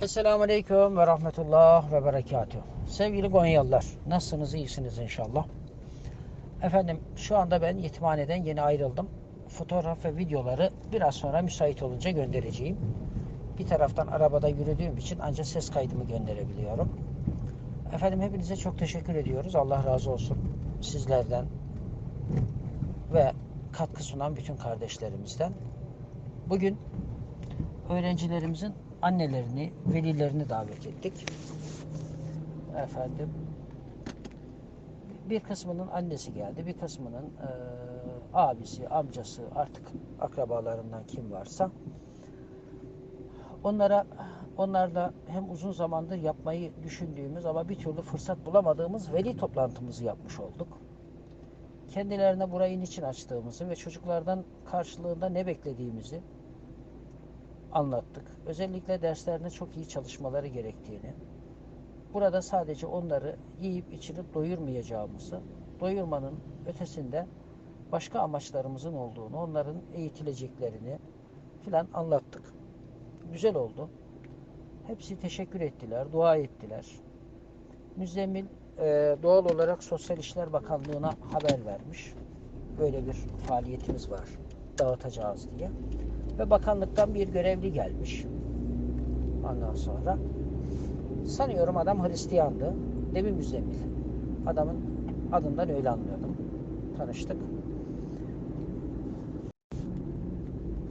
Esselamu Aleyküm ve Rahmetullah ve Berekatuhu. Sevgili Gonyalılar, nasılsınız? İyisiniz inşallah. Efendim, şu anda ben yetimhaneden yeni ayrıldım. Fotoğraf ve videoları biraz sonra müsait olunca göndereceğim. Bir taraftan arabada yürüdüğüm için ancak ses kaydımı gönderebiliyorum. Efendim hepinize çok teşekkür ediyoruz. Allah razı olsun sizlerden ve katkı sunan bütün kardeşlerimizden. Bugün öğrencilerimizin annelerini, velilerini davet ettik. Efendim bir kısmının annesi geldi, bir kısmının eee, abisi, amcası, artık akrabalarından kim varsa onlara onlarla hem uzun zamandır yapmayı düşündüğümüz ama bir türlü fırsat bulamadığımız veli toplantımızı yapmış olduk. Kendilerine burayı niçin açtığımızı ve çocuklardan karşılığında ne beklediğimizi anlattık. Özellikle derslerinde çok iyi çalışmaları gerektiğini, burada sadece onları yiyip içirip doyurmayacağımızı, doyurmanın ötesinde başka amaçlarımızın olduğunu, onların eğitileceklerini filan anlattık. Güzel oldu. Hepsi teşekkür ettiler, dua ettiler. Müzzemmil e, doğal olarak Sosyal İşler Bakanlığı'na haber vermiş. Böyle bir faaliyetimiz var, dağıtacağız diye. Ve bakanlıktan bir görevli gelmiş. Ondan sonra sanıyorum adam Hristiyandı. Devi Müzzemmil. Adamın adından öyle anlıyordum. Tanıştık.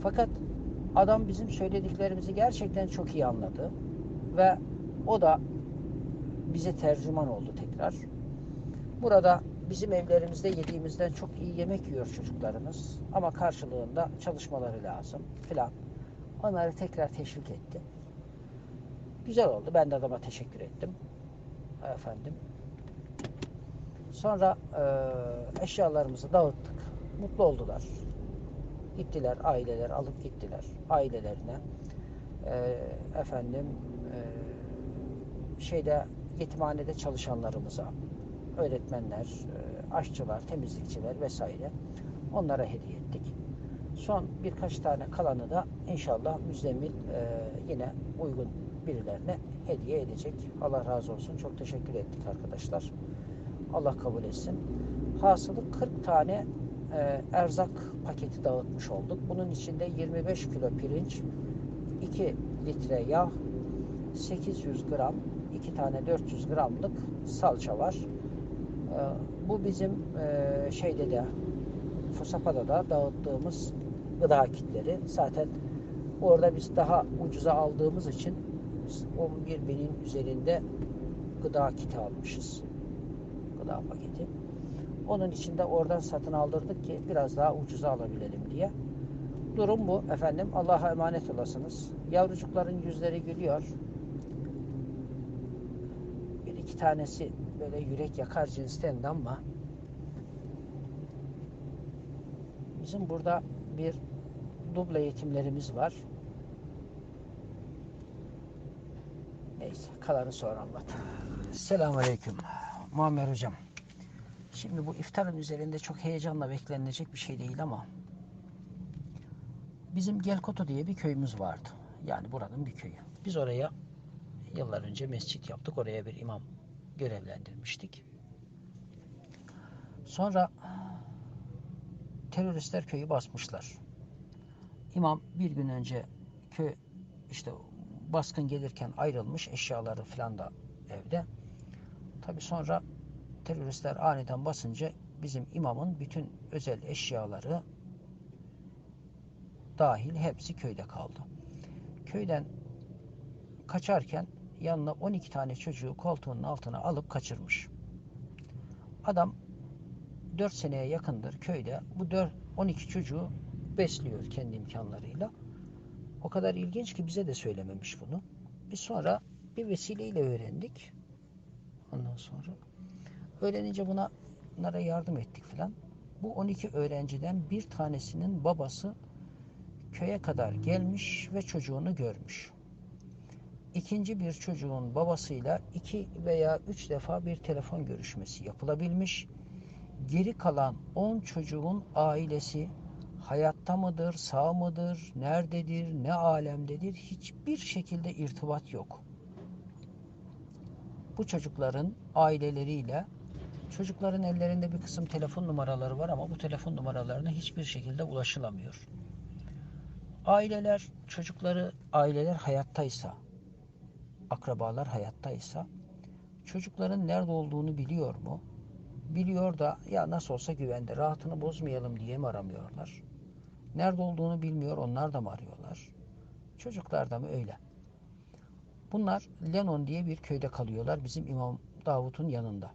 Fakat adam bizim söylediklerimizi gerçekten çok iyi anladı. Ve o da bize tercüman oldu tekrar. Burada bizim evlerimizde yediğimizden çok iyi yemek yiyor çocuklarımız. Ama karşılığında çalışmaları lazım filan. Onları tekrar teşvik etti. Güzel oldu. Ben de adama teşekkür ettim. Efendim. Sonra e, eşyalarımızı dağıttık. Mutlu oldular. Gittiler aileler alıp gittiler ailelerine. E, efendim e, şeyde yetimhanede çalışanlarımıza öğretmenler, e, aşçılar, temizlikçiler vesaire onlara hediye ettik. Son birkaç tane kalanı da inşallah Müzdemil e, yine uygun birilerine hediye edecek. Allah razı olsun. Çok teşekkür ettik arkadaşlar. Allah kabul etsin. Hasılı 40 tane e, erzak paketi dağıtmış olduk. Bunun içinde 25 kilo pirinç, 2 litre yağ, 800 gram, 2 tane 400 gramlık salça var. Ee, Bu bizim e, şeyde de Fosapa'da da dağıttığımız gıda kitleri. Zaten orada biz daha ucuza aldığımız için 11 binin üzerinde gıda kiti almışız. Gıda paketi. Onun için de oradan satın aldırdık ki biraz daha ucuza alabilelim diye. Durum bu efendim. Allah'a emanet olasınız. Yavrucukların yüzleri gülüyor. İki tanesi böyle yürek yakar cinsten de ama bizim burada bir duble eğitimlerimiz var. Neyse kalanı sonra anlat. Selamun Aleyküm. Muammer Hocam. Şimdi bu iftarın üzerinde çok heyecanla beklenilecek bir şey değil ama bizim Gelkoto diye bir köyümüz vardı. Yani buranın bir köyü. Biz oraya yıllar önce mescit yaptık. Oraya bir imam görevlendirmiştik. Sonra teröristler köyü basmışlar. İmam bir gün önce köy işte baskın gelirken ayrılmış eşyaları falan da evde. Tabi sonra teröristler aniden basınca bizim imamın bütün özel eşyaları dahil hepsi köyde kaldı. Köyden kaçarken yanına 12 tane çocuğu koltuğunun altına alıp kaçırmış. Adam 4 seneye yakındır köyde bu 4, 12 çocuğu besliyor kendi imkanlarıyla. O kadar ilginç ki bize de söylememiş bunu. Biz sonra bir vesileyle öğrendik. Ondan sonra öğrenince buna bunlara yardım ettik filan. Bu 12 öğrenciden bir tanesinin babası köye kadar gelmiş ve çocuğunu görmüş ikinci bir çocuğun babasıyla iki veya üç defa bir telefon görüşmesi yapılabilmiş. Geri kalan on çocuğun ailesi hayatta mıdır, sağ mıdır, nerededir, ne alemdedir hiçbir şekilde irtibat yok. Bu çocukların aileleriyle çocukların ellerinde bir kısım telefon numaraları var ama bu telefon numaralarına hiçbir şekilde ulaşılamıyor. Aileler, çocukları, aileler hayattaysa, akrabalar hayattaysa çocukların nerede olduğunu biliyor mu? Biliyor da ya nasıl olsa güvende, rahatını bozmayalım diye mi aramıyorlar? Nerede olduğunu bilmiyor, onlar da mı arıyorlar? Çocuklar da mı öyle? Bunlar Lenon diye bir köyde kalıyorlar bizim İmam Davut'un yanında.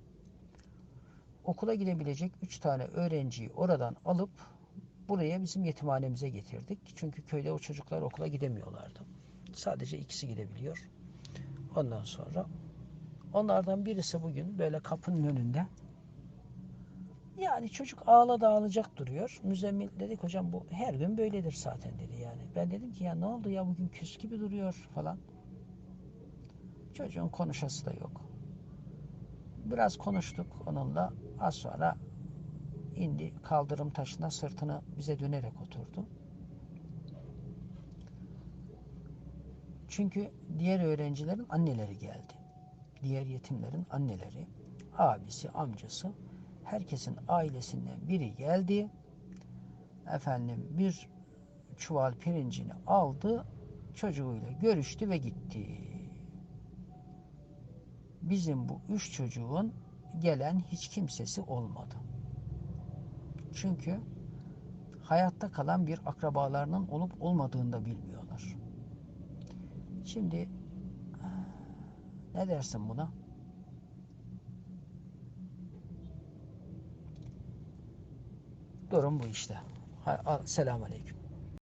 Okula gidebilecek üç tane öğrenciyi oradan alıp buraya bizim yetimhanemize getirdik. Çünkü köyde o çocuklar okula gidemiyorlardı. Sadece ikisi gidebiliyor. Ondan sonra onlardan birisi bugün böyle kapının önünde yani çocuk ağladı ağlayacak duruyor. Müzemmil dedik hocam bu her gün böyledir zaten dedi yani. Ben dedim ki ya ne oldu ya bugün küs gibi duruyor falan. Çocuğun konuşası da yok. Biraz konuştuk onunla. Az sonra indi kaldırım taşına sırtını bize dönerek oturdu. Çünkü diğer öğrencilerin anneleri geldi. Diğer yetimlerin anneleri, abisi, amcası, herkesin ailesinden biri geldi. Efendim bir çuval pirincini aldı, çocuğuyla görüştü ve gitti. Bizim bu üç çocuğun gelen hiç kimsesi olmadı. Çünkü hayatta kalan bir akrabalarının olup olmadığını da bilmiyorlar. Şimdi ne dersin buna? Durum bu işte. Selamun Aleyküm.